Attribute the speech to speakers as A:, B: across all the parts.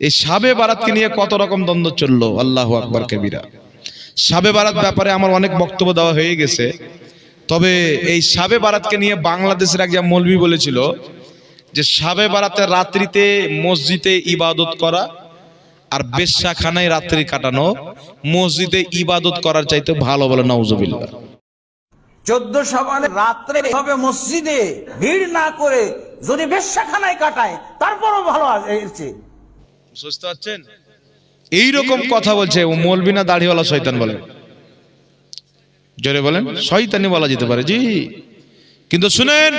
A: এই সাবে বারাতকে নিয়ে কত রকম দ্বন্দ্ব চলল? আল্লাহ আকবর কবিরা। সাবে বারাত ব্যাপারে আমার অনেক বক্তব্য দেওয়া হয়ে গেছে। তবে এই সাবে বারাতকে নিয়ে বাংলাদেশের একজন মৌলবি বলেছিল যে সাবে বারাতে রাত্রিতে মসজিদে ইবাদত করা আর বেশ্যাখানায় রাত্রি কাটানো মসজিদে ইবাদত করার চাইতে ভালো বলে নওজবিল্লা
B: চোদ্দ সাবানে রাত্রে হবে মসজিদে ভিড় না করে যদি বেশ্যাখানায় কাটায়, তারপরও ভালো আছে।
A: এইরকম কথা বলছে ও মৌলবি না দাড়িওয়ালা শয়তান বলে। জোরে বলেন শয়তানি বলা যেতে পারে, জি। কিন্তু শুনেন,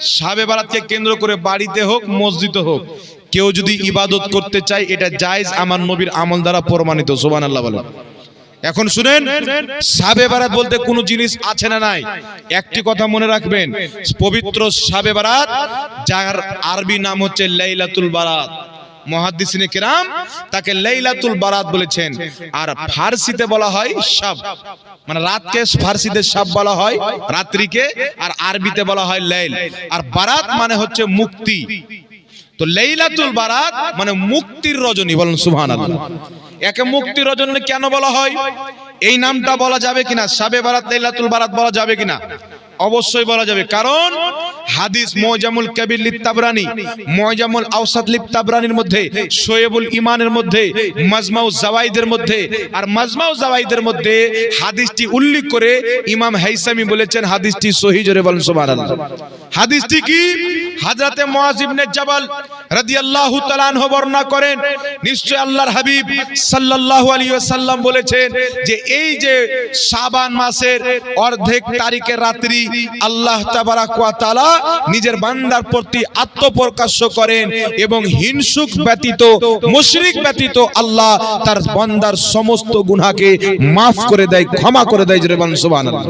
A: সাবে বারাতকে কেন্দ্র করে বাড়িতে হোক, মসজিদে হোক, কেউ যদি ইবাদত করতে চায়, এটা জায়েজ আমার নবীর আমল দ্বারা প্রমাণিত সুবহান আল্লাহ বলেন। এখন শুনেন, সাবে বারাত বলতে কোনো জিনিস আছে না নাই? একটি কথা মনে রাখবেন, পবিত্র সাবে বারাত, যার আরবি নাম হচ্ছে লাইলাতুল বারাত। মহাদ্দিসিনে কিরাম তাকে লাইলাতুল বারাত বলেছেন। আর ফার্সিতে বলা হয় শাব। মানে রাতকে ফার্সিতে শাব বলা হয়, রাত্রিকে, আর আরবিতে বলা হয় লাইল। আর বারাত মানে হচ্ছে মুক্তি। তো লেইলাতুল বারাত মানে মুক্তির রজনী, বলেন সুবহানাল্লাহ। একে মুক্তির রজনী কেন বলা হয়? এই নামটা বলা যাবে কিনা? সাবে বারাত, লেইলাতুল বারাত বলা যাবে কিনা? অবশ্যই বলা যাবে। কারণ হাদিস ময়জামুল কাবির লিত্তাবরানি ময়জামুল আওসাদ লিত্তাবরানির মধ্যে শোয়েবুল ইমানের মধ্যে, মাজমাউ জাওয়াইদের মধ্যে আর মাজমাউ জাওয়াইদের মধ্যে হাদিসটি উল্লেখ করে ইমাম হাইসামি বলেছেন হাদিসটি সহি জোরে বলেন সুবহানাল্লাহ। হাদিসটি কি? হযরতে মুআজ ইবনে জাবাল রাদিয়াল্লাহু তাআলা আনহু বর্ণনা করেন, নিশ্চয় আল্লাহর হাবিব সাল্লাল্লাহু আলাইহি ওয়াসাল্লাম বলেছেন যে এই যে শাবান মাসের অর্ধেক তারিখের রাত্রি আল্লাহ তাবারাক ওয়া তাআলা নিজের বান্দার প্রতি আত্মপ্রকাশ্য করেন এবং হিংসুক ব্যতীত, মুশরিক ব্যতীত আল্লাহ তার বান্দার সমস্ত গুনাহকে মাফ করে দেয়, ক্ষমা করে দেয়, জোরে বলেন সুবহানাল্লাহ।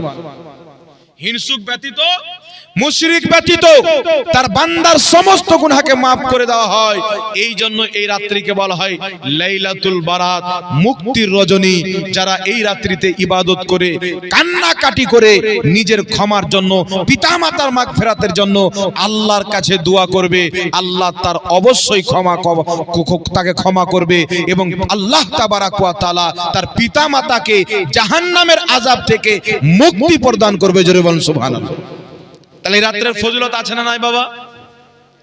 A: হিংসুক ব্যতীত মুশরিক ব্যতীত তার বান্দার সমস্ত গুনাহকে মাফ করে দেওয়া হয়। এই জন্য এই রাত্রিকে বলা হয় লাইলাতুল বারাত, মুক্তির রজনী। যারা এই রাত্রিতে ইবাদত করে, কান্নাকাটি করে নিজের ক্ষমার জন্য, পিতামাতার মাগ ফেরাতের জন্য আল্লাহর কাছে দোয়া করবে। আল্লাহ তার অবশ্যই ক্ষমা তাকে ক্ষমা করবে এবং আল্লাহ তাবারাক ওয়া তাআলা তার পিতামাতাকে জাহান্নামের আযাব থেকে মুক্তি প্রদান করবে। জোরে বলেন, সুবহানাল্লাহ। তাহলে রাত্রের ফজিলত আছে না নাই বাবা?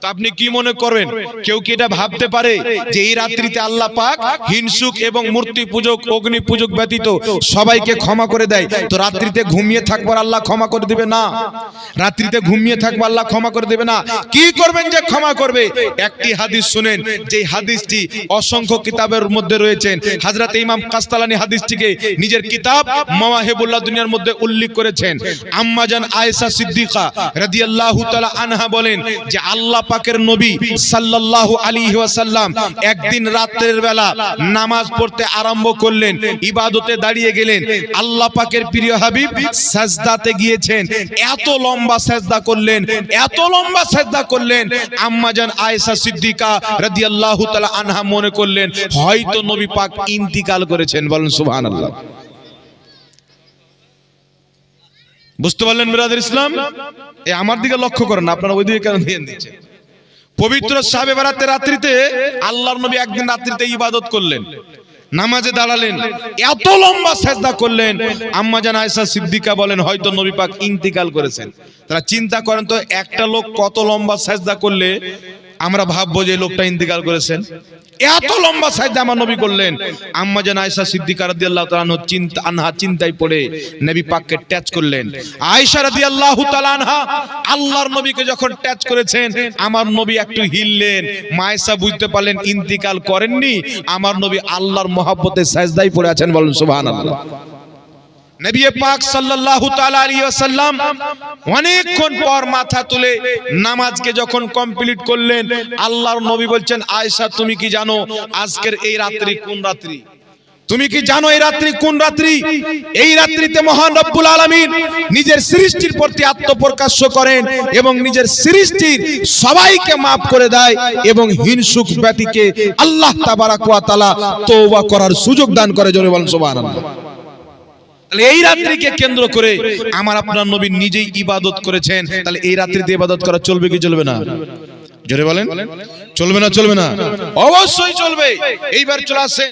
A: আপনি কি মনে করবেন? কেউ কি এটা ভাবতে পারে যে এই রাত্রিতে আল্লাহ পাক হিংসুক এবং মূর্তি পূজক, অগ্নি পূজক ব্যতীত সবাইকে ক্ষমা করে দেয়? তো রাত্রিতে ঘুমিয়ে থাকবার আল্লাহ ক্ষমা করে দিবে না? রাত্রিতে ঘুমিয়ে থাকবার আল্লাহ ক্ষমা করে দেবে না? কি করবেন যে ক্ষমা করবে? একটি হাদিস শুনেন যে হাদিসটি অসংখ্য কিতাবের মধ্যে রয়েছেন। হাজরত ইমাম কাস্তালানি হাদিসটিকে নিজের কিতাব মাওয়াহিবুল্লাহ দুনিয়ার মধ্যে উল্লেখ করেছেন। আম্মাজান আয়েশা সিদ্দিকা রাদিয়াল্লাহু তাআলা আনহা বলেন যে আল্লাহ পাকের নবী সাল্লাল্লাহু আলাইহি ওয়াসাল্লাম একদিন রাতের বেলা নামাজ পড়তে আরম্ভ করলেন, ইবাদতে দাঁড়িয়ে গেলেন। আল্লাহ পাকের প্রিয় হাবিব সাজদাতে গিয়েছেন। এত লম্বা সাজদা করলেন, এত লম্বা সাজদা করলেন। আম্মাজান আয়েশা সিদ্দিকা রাদিয়াল্লাহু তাআলা আনহা মনে করলেন, হয়তো নবী পাক ইন্তিকাল করেছেন, বলেন সুবহানাল্লাহ। বুঝতে পারলেন, বিরাদের ইসলাম? এ আমার দিকে লক্ষ্য করেন আপনারা ওই দিকে কেন ধ্যান দিচ্ছেন? পবিত্র সাহেব বেড়াতে রাত্রিতে আল্লাহর নবী একদিন রাত্রিতে ইবাদত করলেন, নামাজে দাঁড়ালেন, এত লম্বা সেজদা করলেন। আম্মা জান আয়েশা সিদ্দিকা বলেন, হয়তো নবী পাক ইন্তিকাল করেছেন। তারা চিন্তা করেন তো, একটা লোক কত লম্বা সেজদা করলে আমরা ভাববো যে লোকটা ইন্তিকাল করেছেন? এত লম্বা সাজদা আমার নবী করলেন। আম্মা জান আয়েশা সিদ্দিকার রাদিয়াল্লাহু তাআলা চিন্তা, আনহা চিন্তায় পড়ে নবী পাককে ট্যাচ করলেন। আয়েশা রাদিয়াল্লাহু তাআলা আনহা আল্লাহর নবীকে যখন ট্যাচ করেছেন, আমার নবী একটু হিললেন। মায়েশা বুঝতে পারলেন, ইন্তিকাল করেননি। আমার নবী আল্লাহর মহব্বতে সাজদায় পড়ে আছেন বলেন, সুবহানাল্লাহ। নবী পাক সাল্লাল্লাহু তাআলা আলাইহি ওয়াসাল্লাম অনেকক্ষণ পর মাথা তুলে নামাজকে যখন কমপ্লিট করলেন, আল্লাহর নবী বলছেন, আয়েশা, তুমি কি জানো আজকের এই রাত্রি কোন রাত্রি? তুমি কি জানো এই রাত্রি কোন রাত্রি? এই রাত্রিতে মহান রব্বুল আলামিন নিজের সৃষ্টির প্রতি আত্মপ্রকাশ্য করেন এবং নিজের সৃষ্টির সবাইকে মাফ করে দেয় এবং হিংসুক ব্যতিকে আল্লাহ তাবারাক ওয়া তাআলা তওবা করার সুযোগ দান করে। জোরে বলেন, সুবহানাল্লাহ। তাহলে এই রাত্রিকে কেন্দ্র করে আমার আপনার নবী নিজেই ইবাদত করেছেন তাহলে এই রাত্রিতে ইবাদত করা চলবে কি চলবে না? জোরে বলেন? চলবে না চলবে না? অবশ্যই চলবে। এইবার চলে আসে